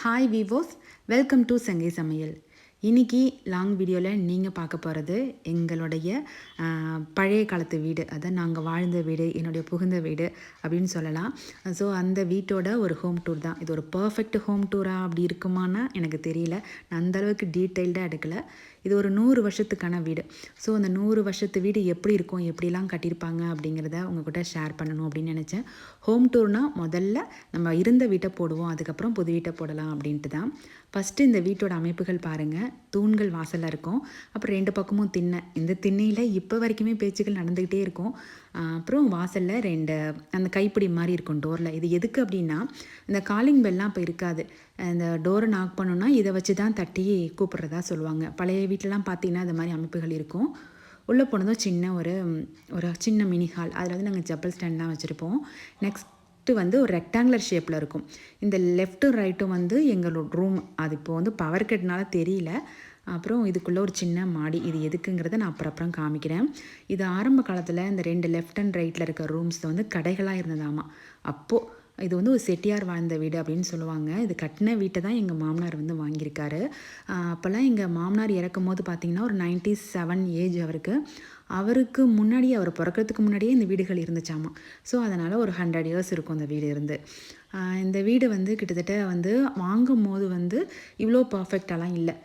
Hi விவோஸ் welcome to சங்கை சமையல் இன்னைக்கு லாங் வீடியோவில் நீங்கள் பார்க்க போகிறது எங்களுடைய பழைய காலத்து வீடு அதான் நாங்கள் வாழ்ந்த வீடு என்னுடைய புகுந்த வீடு அப்படின்னு சொல்லலாம். ஸோ அந்த வீட்டோட ஒரு ஹோம் டூர் தான். இது ஒரு பர்ஃபெக்ட் ஹோம் டூராக அப்படி இருக்குமானா எனக்கு தெரியல. நான் அந்தளவுக்கு டீட்டெயில்டாக எடுக்கலை. இது ஒரு நூறு வருஷத்துக்கான வீடு. ஸோ அந்த நூறு வருஷத்து வீடு எப்படி இருக்கும் எப்படிலாம் கட்டியிருப்பாங்க அப்படிங்கிறத உங்ககிட்ட ஷேர் பண்ணணும் அப்படின்னு நினச்சேன். ஹோம் டூர்னால் முதல்ல நம்ம இருந்த வீட்டை போடுவோம் அதுக்கப்புறம் புது வீட்டை போடலாம் அப்படின்ட்டு தான். ஃபஸ்ட்டு இந்த வீட்டோட அமைப்புகள் பாருங்கள் தூண்கள் வாசலில் இருக்கும். அப்புறம் ரெண்டு பக்கமும் திண்ணை. இந்த திண்ணையில் இப்போ வரைக்குமே பேச்சுகள் நடந்துக்கிட்டே இருக்கும். அப்புறம் வாசலில் ரெண்டு அந்த கைப்பிடி மாதிரி இருக்கும் டோரில். இது எதுக்கு அப்படின்னா இந்த காலிங் பெல்லாம் இப்போ இருக்காது. இந்த டோரை நாக் பண்ணோன்னா இதை வச்சு தான் தட்டி கூப்பிட்றதா சொல்லுவாங்க. பழைய வீட்டிலலாம் பார்த்தீங்கன்னா இந்த மாதிரி அமைப்புகள் இருக்கும். உள்ளே போனதும் சின்ன ஒரு ஒரு சின்ன மினி ஹால் அதில் வந்து நாங்கள் ஜப்பல் ஸ்டாண்ட்லாம் வச்சுருப்போம். நெக்ஸ்ட் லெஃப்ட்டு வந்து ஒரு ரெக்டாங்குலர் ஷேப்பில் இருக்கும். இந்த லெஃப்ட்டும் ரைட்டும் வந்து எங்களோட ரூம் அது இப்போ வந்து பவர் கட்னால தெரியல. அப்புறம் இதுக்குள்ளே ஒரு சின்ன மாடி. இது எதுக்குங்கிறத நான் அப்புறம் அப்புறம் காமிக்கிறேன். இது ஆரம்ப காலத்தில் இந்த ரெண்டு லெஃப்ட் அண்ட் ரைட்டில் இருக்க ரூம்ஸ் வந்து கடைகளாக இருந்ததாமா. அப்போது இது வந்து ஒரு செட்டியார் வாழ்ந்த வீடு அப்படின்னு சொல்லுவாங்க. இது கட்டின வீட்டை தான் எங்கள் மாமனார் வந்து வாங்கியிருக்காரு. அப்போல்லாம் எங்கள் மாமனார் இறக்கும் போது பார்த்திங்கன்னா ஒரு நைன்டி செவன் ஏஜ் அவருக்கு. அவருக்கு முன்னாடி அவர் பிறக்கிறதுக்கு முன்னாடியே இந்த வீடுகள் இருந்துச்சாமா. ஸோ அதனால் ஒரு ஹண்ட்ரட் இயர்ஸ் இருக்கும் அந்த வீடு இருந்து. இந்த வீடு வந்து கிட்டத்தட்ட வந்து வாங்கும் போது வந்து இவ்வளோ பர்ஃபெக்டாலாம் இல்லை.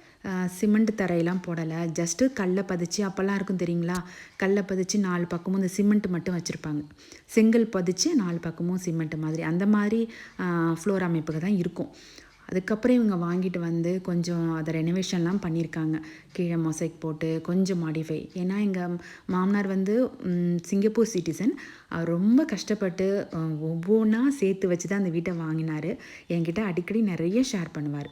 சிமெண்ட் தரையெல்லாம் போடலை. ஜஸ்ட்டு கல்லை பதிச்சு அப்போல்லாம் இருக்கும் தெரியுங்களா? கல்லை பதிச்சு நாலு பக்கமும் இந்த சிமெண்ட் மட்டும் வச்சுருப்பாங்க. செங்கல் பதிச்சு நாலு பக்கமும் சிமெண்ட் மாதிரி. அந்த மாதிரி ஃப்ளோர் அமைப்புக்கு தான் இருக்கும். அதுக்கப்புறம் இவங்க வாங்கிட்டு வந்து கொஞ்சம் அதை ரெனோவேஷன்லாம் பண்ணியிருக்காங்க. கீழே மொசைக் போட்டு கொஞ்சம் மாடிஃபை ஏன்னா எங்கள் மாமனார் வந்து சிங்கப்பூர் சிட்டிசன் அவர் ரொம்ப கஷ்டப்பட்டு ஒவ்வொன்றா சேர்த்து வச்சு தான் அந்த வீட்டை வாங்கினார். என்கிட்ட அடிக்கடி நிறைய ஷேர் பண்ணுவார்.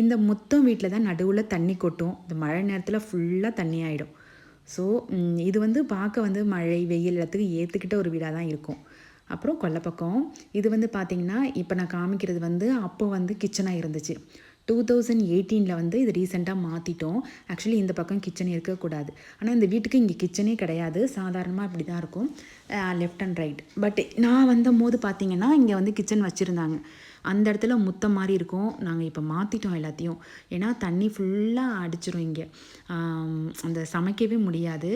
இந்த மொத்தம் வீட்டில் தான் நடுவில் தண்ணி கொட்டும். இந்த மழை நேரத்தில் ஃபுல்லாக தண்ணி ஆகிடும் ஸோ இது வந்து பார்க்க வந்து மழை வெயில் எல்லாத்துக்கும் ஏற்றுக்கிட்ட ஒரு வீடாக தான் இருக்கும். அப்புறம் கொல்லப்பக்கம். இது வந்து பார்த்திங்கன்னா இப்போ நான் காமிக்கிறது வந்து அப்போ வந்து கிச்சனாக இருந்துச்சு. டூ தௌசண்ட் எயிட்டீனில் வந்து இது ரீசெண்டாக மாற்றிட்டோம் ஆக்சுவலி இந்த பக்கம் கிச்சன் இருக்கக்கூடாது ஆனால் இந்த வீட்டுக்கு இங்கே கிச்சனே கிடையாது. சாதாரணமாக இப்படி தான் இருக்கும் லெஃப்ட் அண்ட் ரைட் பட் நான் வந்த போது பார்த்தீங்கன்னா இங்கே வந்து கிச்சன் வச்சுருந்தாங்க. அந்த இடத்துல முத்தம் மாதிரி இருக்கும். நாங்கள் இப்போ மாற்றிட்டோம் எல்லாத்தையும். ஏன்னா தண்ணி ஃபுல்லாக அடிச்சிடும் இங்கே. அந்த சமைக்கவே முடியாது.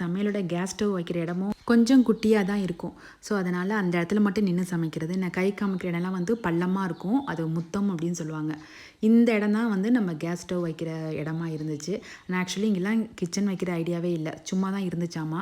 சமையலோட கேஸ் ஸ்டவ் வைக்கிற இடமும் கொஞ்சம் குட்டியாக தான் இருக்கும். ஸோ அதனால் அந்த இடத்துல மட்டும் நின்று சமைக்கிறது. நான் கை காமிக்கிற இடம்லாம் வந்து பள்ளமாக இருக்கும். அது முத்தம் அப்படின்னு சொல்லுவாங்க. இந்த இடம் தான் வந்து நம்ம கேஸ் ஸ்டவ் வைக்கிற இடமா இருந்துச்சு. நான் ஆக்சுவலி இங்கெல்லாம் கிச்சன் வைக்கிற ஐடியாவே இல்லை. சும்மா தான் இருந்துச்சாமா.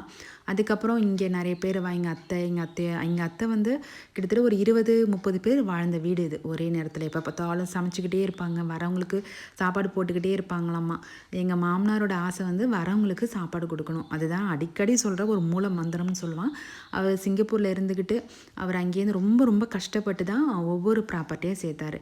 அதுக்கப்புறம் இங்கே நிறைய பேர் வா எங்கள் அத்தை எங்கள் அத்தை எங்கள் அத்தை வந்து கிட்டத்தட்ட ஒரு இருபது முப்பது பேர் வாழ்ந்த வீடு இது. ஒரே நேரத்தில் எப்போ பார்த்தாலும் சமைச்சிக்கிட்டே இருப்பாங்க. வரவங்களுக்கு சாப்பாடு போட்டுக்கிட்டே இருப்பாங்களாம்மா எங்கள் மாமனாரோட ஆசை வந்து வரவங்களுக்கு சாப்பாடு கொடுக்கணும். அதுதான் அடிக்கடி சொல்கிற ஒரு மூல மந்திரம்னு சொல்லுவான். அவர் சிங்கப்பூரில் இருந்துக்கிட்டு அவர் அங்கேருந்து ரொம்ப ரொம்ப கஷ்டப்பட்டு தான் ஒவ்வொரு ப்ராப்பர்ட்டியாக சேர்த்தாரு.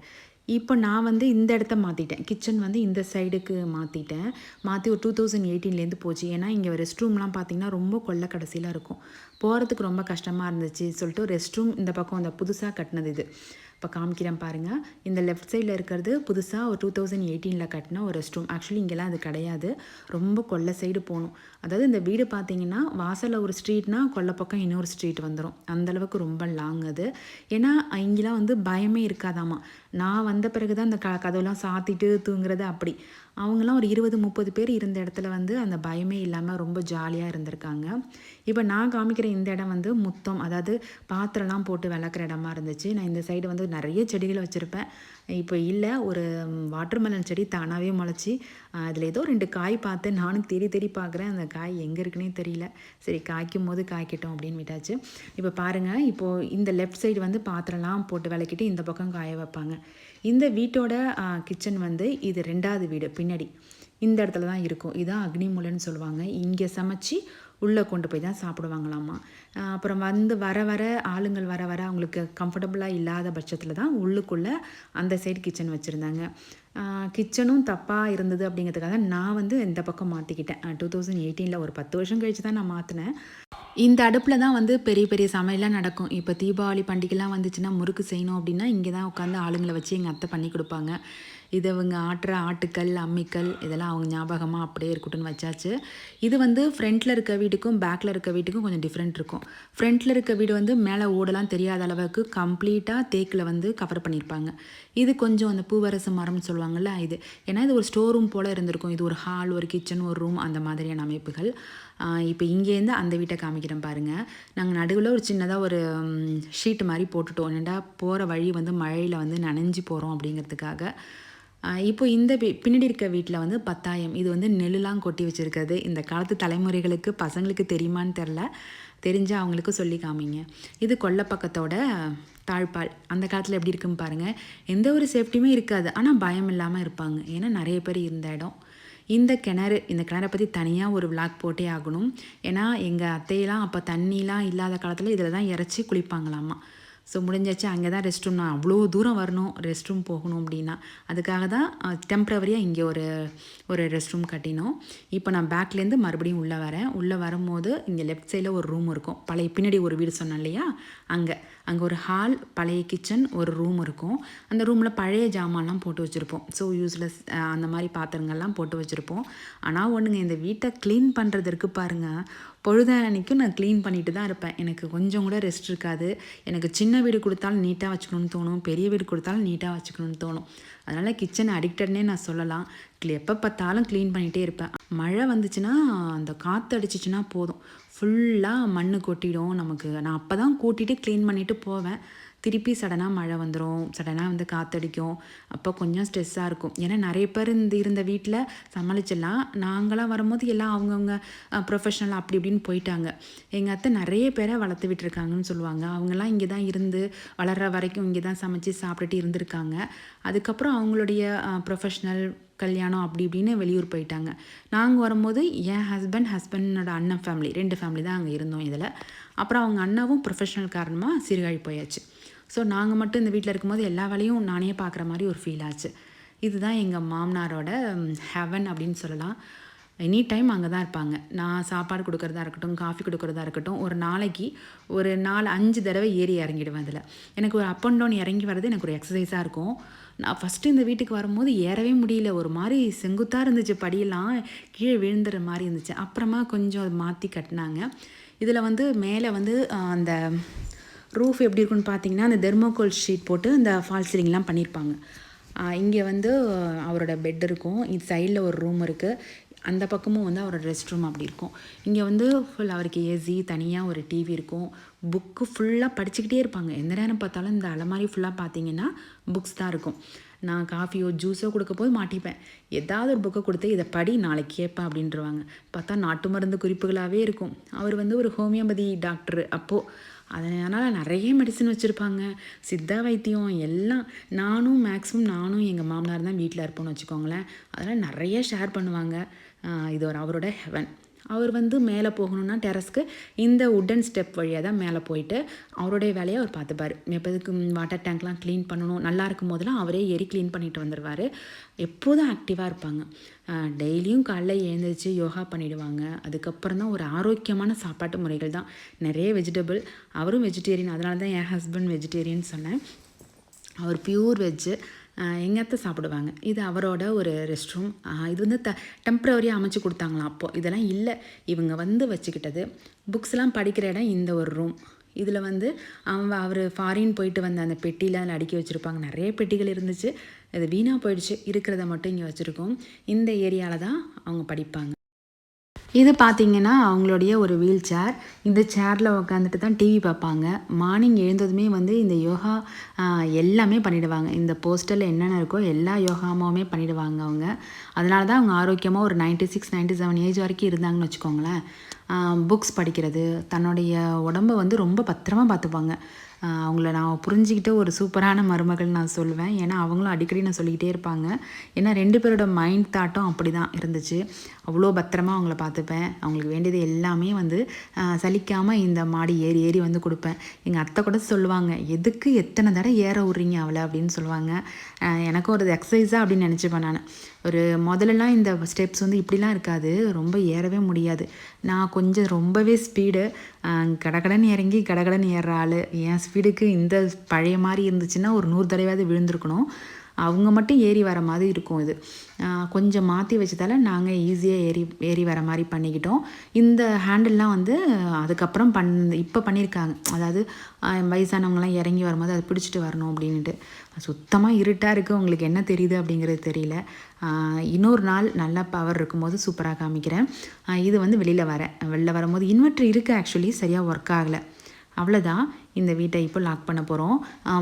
இப்போ நான் வந்து இந்த இடத்த மாற்றிட்டேன் கிச்சன் வந்து இந்த சைடுக்கு மாற்றிட்டேன் மாற்றி ஒரு டூ தௌசண்ட் எயிட்டீன்லேருந்து போச்சு. ஏன்னா இங்கே ரெஸ்ட் ரூம்லாம் பார்த்தீங்கன்னா ரொம்ப கொள்ள கடைசியில் இருக்கும். போகிறதுக்கு ரொம்ப கஷ்டமாக இருந்துச்சு சொல்லிட்டு ரெஸ்ட் ரூம் இந்த பக்கம் அந்த புதுசாக கட்டினது இது. இப்போ காமிக்கிறேன் பாருங்கள் இந்த லெஃப்ட் சைடில் இருக்கிறது புதுசாக ஒரு டூ தௌசண்ட் எயிட்டீனில் கட்டின ஒரு ரெஸ்ட் ரூம் ஆக்சுவலி இங்கெல்லாம் அது கிடையாது. ரொம்ப கொல்லை சைடு போகணும். அதாவது இந்த வீடு பார்த்தீங்கன்னா வாசலில் ஒரு ஸ்ட்ரீட்னா கொல்லை பக்கம் இன்னொரு ஸ்ட்ரீட் வந்துடும் அந்தளவுக்கு ரொம்ப லாங் அது. ஏன்னா இங்கெல்லாம் வந்து பயமே இருக்காதாமா. நான் வந்த பிறகு தான் அந்த க கதவுலாம் சாத்திட்டு தூங்குறது அப்படி. அவங்களாம் ஒரு இருபது முப்பது பேர் இருந்த இடத்துல வந்து அந்த பயமே இல்லாமல் ரொம்ப ஜாலியாக இருந்திருக்காங்க. இப்போ நான் காமிக்கிற இந்த இடம் வந்து முத்தம் அதாவது பாத்திரம்லாம் போட்டு விளக்குற இடமா இருந்துச்சு. நான் இந்த சைடு வந்து நிறைய செடிகளை வச்சுருப்பேன். இப்போ இல்லை ஒரு வாட்டர்மெலன் செடி தானாகவே முளைச்சி அதில் ஏதோ ரெண்டு காய் பார்த்து நானும் தேடி தேடி பார்க்குறேன். அந்த காய் எங்கே இருக்குன்னே தெரியல. சரி காய்க்கும் போது காய்க்கட்டும் அப்படின்னு விட்டாச்சு. இப்போ பாருங்கள் இப்போது இந்த லெஃப்ட் சைடு வந்து பாத்திரம்லாம் போட்டு விளக்கிட்டு இந்த பக்கம் காய வைப்பாங்க. இந்த வீட்டோட கிச்சன் வந்து இது ரெண்டாவது வீடு பின்னாடி. இந்த இடத்துல தான் இருக்கும். இதான் அக்னிமூலைன்னு சொல்லுவாங்க. இங்கே சமைச்சு உள்ளே கொண்டு போய் தான் சாப்பிடுவாங்களாமா. அப்புறம் வந்து வர வர ஆளுங்கள் வர வர அவங்களுக்கு கம்ஃபர்டபுளாக இல்லாத பட்சத்தில் தான் உள்ளுக்குள்ளே அந்த சைடு கிச்சன் வச்சுருந்தாங்க. கிச்சனும் தப்பாக இருந்தது அப்படிங்கிறதுக்காக நான் வந்து இந்த பக்கம் மாற்றிக்கிட்டேன் டூ தௌசண்ட் எயிட்டீனில் ஒரு பத்து வருஷம் கழிச்சு தான் நான் மாற்றினேன் இந்த அடுப்பில் தான் வந்து பெரிய பெரிய சமையல்லாம் நடக்கும். இப்போ தீபாவளி பண்டிகைலாம் வந்துச்சுன்னா முறுக்கு செய்யணும் அப்படின்னா இங்கே தான் உட்காந்து ஆளுங்களை வச்சு எங்கள் அத்தை பண்ணி கொடுப்பாங்க. இது அவங்க ஆட்டுற ஆட்டுக்கல் அம்மிக்கல் இதெல்லாம் அவங்க ஞாபகமாக அப்படியே இருக்கட்டும்னு வச்சாச்சு. இது வந்து ஃப்ரண்ட்டில் இருக்க வீட்டுக்கும் பேக்கில் இருக்க வீட்டுக்கும் கொஞ்சம் டிஃப்ரெண்ட் இருக்கும். ஃப்ரண்ட்டில் இருக்க வீடு வந்து மேலே ஓடலாம் தெரியாத அளவுக்கு கம்ப்ளீட்டாக தேக்கில் வந்து கவர் பண்ணியிருப்பாங்க. இது கொஞ்சம் அந்த பூவரசு மரம்னு சொல்லுவாங்கள்ல இது. ஏன்னா இது ஒரு ஸ்டோர் ரூம் போல் இருந்திருக்கும். இது ஒரு ஹால் ஒரு கிச்சன் ஒரு ரூம் அந்த மாதிரியான அமைப்புகள். இப்போ இங்கேருந்து அந்த வீட்டை காமிக்கிறேன் பாருங்கள் நாங்கள் நடுவில் ஒரு சின்னதாக ஒரு ஷீட்டு மாதிரி போட்டுட்டோம். என்னடா போகிற வழி வந்து மழையில் வந்து நனைஞ்சு போகிறோம் அப்படிங்கிறதுக்காக. இப்போ இந்த வீ- பின்னாடி இருக்க வீட்டில் வந்து பத்தாயம். இது வந்து நெல்லுலாம் கொட்டி வச்சுருக்கிறது. இந்த காலத்து தலைமுறைகளுக்கு பசங்களுக்கு தெரியுமான்னு தெரில. தெரிஞ்சால் அவங்களுக்கு சொல்லி காமிங்க. இது கொல்லை பக்கத்தோட தாழ்பால் அந்த காலத்தில் எப்படி இருக்குன்னு பாருங்கள் எந்த ஒரு சேஃப்டியுமே இருக்காது. ஆனால் பயம் இல்லாமல் இருப்பாங்க. ஏன்னா நிறைய பேர் இருந்த இடம். இந்த கிணறு இந்த கிணறை பற்றி தனியாக ஒரு விளாக் போட்டே ஆகணும். ஏன்னா எங்கள் அத்தையெல்லாம் அப்போ தண்ணிலாம் இல்லாத காலத்தில் இதில் தான் இறச்சி குளிப்பாங்களாமா. ஸோ முடிஞ்சாச்சு அங்கே தான் ரெஸ்ட் ரூம் நான் அவ்வளோ தூரம் வரணும் ரெஸ்ட் ரூம் போகணும் அப்படின்னா அதுக்காக தான் டெம்ப்ரவரியாக இங்கே ஒரு ஒரு ரெஸ்ட் ரூம் கட்டினோம். இப்போ நான் பேக்லேருந்து மறுபடியும் உள்ளே வரேன். உள்ளே வரும்போது இங்கே லெஃப்ட் சைடில் ஒரு ரூம் இருக்கும். பழைய பின்னாடி ஒரு வீடு சொன்னேன் இல்லையா? அங்கே. அங்கே ஒரு ஹால் பழைய கிச்சன் ஒரு ரூம் இருக்கும். அந்த ரூமில் பழைய ஜாமான்லாம் போட்டு வச்சுருப்போம். ஸோ யூஸ்லெஸ் அந்த மாதிரி பாத்திரங்கள்லாம் போட்டு வச்சுருப்போம். ஆனால் ஒன்றுங்க இந்த வீட்டை க்ளீன் பண்ணுறதுக்கு பாருங்கள் பொழுதன்னைக்கும் நான் க்ளீன் பண்ணிட்டு தான் இருப்பேன். எனக்கு கொஞ்சம் கூட ரெஸ்ட் இருக்காது. எனக்கு சின்ன வீடு கொடுத்தாலும் நீட்டாக வச்சுக்கணும்னு தோணும். பெரிய வீடு கொடுத்தாலும் நீட்டாக வச்சுக்கணும்னு தோணும். அதனால் கிச்சன் அடிக்டட்னே நான் சொல்லலாம். எப்போ பார்த்தாலும் க்ளீன் பண்ணிகிட்டே இருப்பேன். மழை வந்துச்சுன்னா அந்த காற்று அடிச்சிச்சுன்னா போதும். ஃபுல்லாக மண் கொட்டிடும் நமக்கு. நான் அப்போ தான் கூட்டிகிட்டு க்ளீன் பண்ணிவிட்டு போவேன். திருப்பி சடனாக மழை வந்துடும் சடனாக வந்து காற்றடிக்கும் அப்போ கொஞ்சம் ஸ்ட்ரெஸ்ஸாக இருக்கும். ஏன்னா நிறைய பேர் இந்த இருந்த வீட்டில் சமாளிச்சிடலாம். நாங்களாம் வரும்போது எல்லாம் அவங்கவுங்க ப்ரொஃபஷனல் அப்படி இப்படின்னு போயிட்டாங்க. எங்கள் அத்தை நிறைய பேரை வளர்த்து விட்டுருக்காங்கன்னு சொல்லுவாங்க. அவங்கெல்லாம் இங்கே தான் இருந்து வளர்கிற வரைக்கும் இங்கே தான் சமைச்சு சாப்பிட்டுட்டு இருந்திருக்காங்க. அதுக்கப்புறம் அவங்களுடைய ப்ரொஃபஷ்னல் கல்யாணம் அப்படி இப்படின்னு வெளியூர் போயிட்டாங்க. நாங்கள் வரும்போது என் ஹஸ்பண்ட் ஹஸ்பண்டோட அண்ணன் ஃபேமிலி ரெண்டு ஃபேமிலி தான் அங்கே இருந்தோம் இதில். அப்புறம் அவங்க அண்ணாவும் ப்ரொஃபஷனல் காரணமாக சீர்காழி போயாச்சு. ஸோ நாங்கள் மட்டும் இந்த வீட்டில் இருக்கும்போது எல்லா வேலையும் நானே பார்க்குற மாதிரி ஒரு ஃபீல் ஆச்சு. இதுதான் எங்கள் மாமனாரோட ஹெவன் அப்படின்னு சொல்லலாம். எனி டைம் அங்கே தான் இருப்பாங்க. நான் சாப்பாடு கொடுக்குறதா இருக்கட்டும் காஃபி கொடுக்குறதா இருக்கட்டும் ஒரு நாளைக்கு ஒரு நாலு அஞ்சு தடவை ஏறி இறங்கிடுவேன் அதில். எனக்கு ஒரு அப் அண்ட் டவுன் இறங்கி வர்றது எனக்கு ஒரு எக்ஸசைஸாக இருக்கும். நான் ஃபஸ்ட்டு இந்த வீட்டுக்கு வரும்போது ஏறவே முடியல. ஒரு மாதிரி செங்குத்தாக இருந்துச்சு படியெல்லாம் கீழே விழுந்துற மாதிரி இருந்துச்சு. அப்புறமா கொஞ்சம் அதை மாற்றி கட்டினாங்க. இதில் வந்து மேலே வந்து அந்த ரூஃப் எப்படி இருக்குன்னு பார்த்தீங்கன்னா அந்த தெர்மோகோல் ஷீட் போட்டு அந்த ஃபால் சீலிங்லாம் பண்ணியிருப்பாங்க இங்கே வந்து அவரோட பெட் இருக்கும். இது சைடில் ஒரு ரூம் இருக்குது அந்த பக்கமும் வந்து அவரோட ரெஸ்ட் ரூம் அப்படி இருக்கும். இங்கே வந்து ஃபுல் அவருக்கு ஏசி தனியாக ஒரு டிவி இருக்கும். புக்கு ஃபுல்லாக படிச்சுக்கிட்டே இருப்பாங்க. எந்த நேரம் பார்த்தாலும் இந்த அலமாரி ஃபுல்லாக பார்த்தீங்கன்னா புக்ஸ் தான் இருக்கும். நான் காஃபியோ ஜூஸோ கொடுக்க போது மாட்டிப்பேன். ஏதாவது ஒரு புக்கை கொடுத்து இதை படி நாளைக்கு கேட்பேன் அப்படின்றவாங்க. பார்த்தா நாட்டு மருந்து குறிப்புகளாகவே இருக்கும். அவர் வந்து ஒரு ஹோமியோபதி டாக்டர் அப்போது அதனால் நிறைய மெடிசன் வச்சுருப்பாங்க. சித்தா வைத்தியம் எல்லாம் நானும் மேக்ஸிமம் நானும் எங்கள் மாமனார் தான் வீட்டில் இருப்போம்னு வச்சுக்கோங்களேன். அதெல்லாம் நிறைய ஷேர் பண்ணுவாங்க. இது ஒரு அவரோட ஹெவன் அவர் வந்து மேலே போகணுன்னா டெரஸ்க்கு இந்த உட்டன் ஸ்டெப் வழியாக தான் மேலே போயிட்டு அவருடைய வேலையை அவர் பார்த்துப்பார். எப்போதுக்கு வாட்டர் டேங்க்லாம் க்ளீன் பண்ணணும் நல்லா இருக்கும் போதெல்லாம் அவரே ஏறி க்ளீன் பண்ணிட்டு வந்துடுவார் எப்போதும் ஆக்டிவாக இருப்பாங்க. டெய்லியும் காலைல எழுந்திரிச்சு யோகா பண்ணிவிடுவாங்க அதுக்கப்புறம் தான் ஒரு ஆரோக்கியமான சாப்பாட்டு முறைகள் தான். நிறைய வெஜிடபிள் அவரும் வெஜிடேரியன் அதனால தான் என் ஹஸ்பண்ட் வெஜிடேரியன் சொன்னேன். அவர் பியூர் வெஜ்ஜு எங்கள் அத்தை சாப்பிடுவாங்க. இது அவரோட ஒரு ரெஸ்ட் ரூம் இது வந்து த டெம்ப்ரவரியாக அமைச்சு கொடுத்தாங்களாம் அப்போது இதெல்லாம் இல்லை. இவங்க வந்து வச்சுக்கிட்டது. புக்ஸ்லாம் படிக்கிற இடம் இந்த ஒரு ரூம் இதில் வந்து அவன் அவர் ஃபாரின் போயிட்டு வந்த அந்த பெட்டியில் அதில் அடுக்கி வச்சுருப்பாங்க. நிறைய பெட்டிகள் இருந்துச்சு. இது வீணாக போயிடுச்சு. இருக்கிறத மட்டும் இங்கே வச்சுருக்கோம். இந்த ஏரியாவில் தான் அவங்க படிப்பாங்க. இது பார்த்தீங்கன்னா அவங்களுடைய ஒரு வீல் சேர். இந்த சேரில் உட்காந்துட்டு தான் டிவி பார்ப்பாங்க மார்னிங் எழுந்ததுமே வந்து இந்த யோகா எல்லாமே பண்ணிவிடுவாங்க இந்த போஸ்டரில் என்னென்ன இருக்கோ எல்லா யோகாமாவுமே பண்ணிவிடுவாங்க அவங்க. அதனால தான் அவங்க ஆரோக்கியமாக ஒரு 96 சிக்ஸ் நைன்ட்டி செவன் ஏஜ் வரைக்கும் இருந்தாங்கன்னு வச்சுக்கோங்களேன். புக்ஸ் படிக்கிறது தன்னுடைய உடம்ப வந்து ரொம்ப பத்திரமாக பார்த்துப்பாங்க. அவங்கள நான் புரிஞ்சுக்கிட்ட ஒரு சூப்பரான மருமகள் நான் சொல்லுவேன். ஏன்னா அவங்களும் அடிக்கடி நான் சொல்லிக்கிட்டே இருப்பாங்க. ஏன்னா ரெண்டு பேரோட மைண்ட் தாட்டும் அப்படி தான் இருந்துச்சு. அவ்வளோ பத்திரமா அவங்கள பார்த்துப்பேன். அவங்களுக்கு வேண்டியது எல்லாமே வந்து சலிக்காமல் இந்த மாடி ஏறி ஏறி வந்து கொடுப்பேன். எங்கள் அத்தை கூட சொல்லுவாங்க எதுக்கு எத்தனை தடவை ஏற விட்றீங்க அவளை? அப்படின்னு சொல்லுவாங்க. எனக்கும் ஒரு எக்ஸசைஸாக அப்படின்னு நினச்சிப்பேன் நான். ஒரு முதல்லலாம் இந்த ஸ்டெப்ஸ் வந்து இப்படிலாம் இருக்காது. ரொம்ப ஏறவே முடியாது. நான் கொஞ்சம் ரொம்பவே ஸ்பீடு கடகடன் இறங்கி கடகடன் ஏறுற ஆள். என் ஸ்பீடுக்கு இந்த பழைய மாதிரி இருந்துச்சுன்னா ஒரு நூறு தடவையாவது விழுந்திருக்கணும். அவங்க மட்டும் ஏறி வர மாதிரி இருக்கும் இது. கொஞ்சம் மாற்றி வச்சதால நாங்கள் ஈஸியாக ஏறி ஏறி வர மாதிரி பண்ணிக்கிட்டோம். இந்த ஹேண்டில்லாம் வந்து அதுக்கப்புறம் பண் இப்போ பண்ணியிருக்காங்க அதாவது வயசானவங்களாம் இறங்கி வரும்போது அதை பிடிச்சிட்டு வரணும் அப்படின்ட்டு சுத்தமாக இருட்டாக இருக்குது உங்களுக்கு என்ன தெரியுது அப்படிங்கிறது தெரியல. இன்னொரு நாள் நல்லா பவர் இருக்கும்போது சூப்பராக காமிக்கிறேன். இது வந்து வெளியில் வரேன் வெளில வரும்போது இன்வெர்ட்ரு இருக்குது ஆக்சுவலி சரியாக ஒர்க் ஆகலை. அவ்வளோதான் இந்த வீட்டை இப்போ லாக் பண்ண போகிறோம்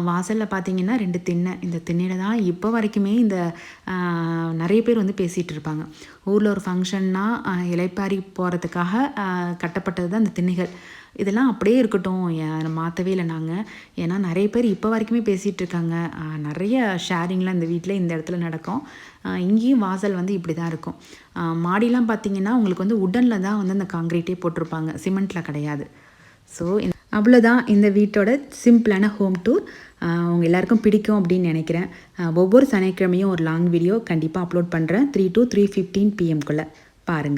வாசலில் பார்த்தீங்கன்னா ரெண்டு திண்ணை. இந்த திண்ணையில் தான் இப்போ வரைக்குமே இந்த நிறைய பேர் வந்து பேசிகிட்டு இருப்பாங்க. ஊரில் ஒரு ஃபங்க்ஷன்னா இலைப்பாரி போகிறதுக்காக கட்டப்பட்டது தான் இந்த திண்ணைகள். இதெல்லாம் அப்படியே இருக்கட்டும். மாற்றவே இல்லை நாங்கள் ஏன்னா நிறைய பேர் இப்போ வரைக்குமே பேசிகிட்டு இருக்காங்க. நிறைய ஷேரிங்லாம் இந்த வீட்டில் இந்த இடத்துல நடக்கும். இங்கேயும் வாசல் வந்து இப்படி தான் இருக்கும். மாடிலாம் பார்த்தீங்கன்னா உங்களுக்கு வந்து உடனில் தான் வந்து அந்த காங்கிரீட்டே போட்டிருப்பாங்க. சிமெண்ட்டில் கிடையாது. ஸோ அவ்வளோதான் இந்த வீட்டோட சிம்பிளான ஹோம் டூர். உங்கள் எல்லாருக்கும் பிடிக்கும் அப்படின்னு நினைக்கிறேன். ஒவ்வொரு சனிக்கிழமையும் ஒரு லாங் வீடியோ கண்டிப்பாக அப்லோட் பண்ணுறேன் த்ரீ டு த்ரீ ஃபிஃப்டீன் பிஎம்குள்ளே பாருங்கள்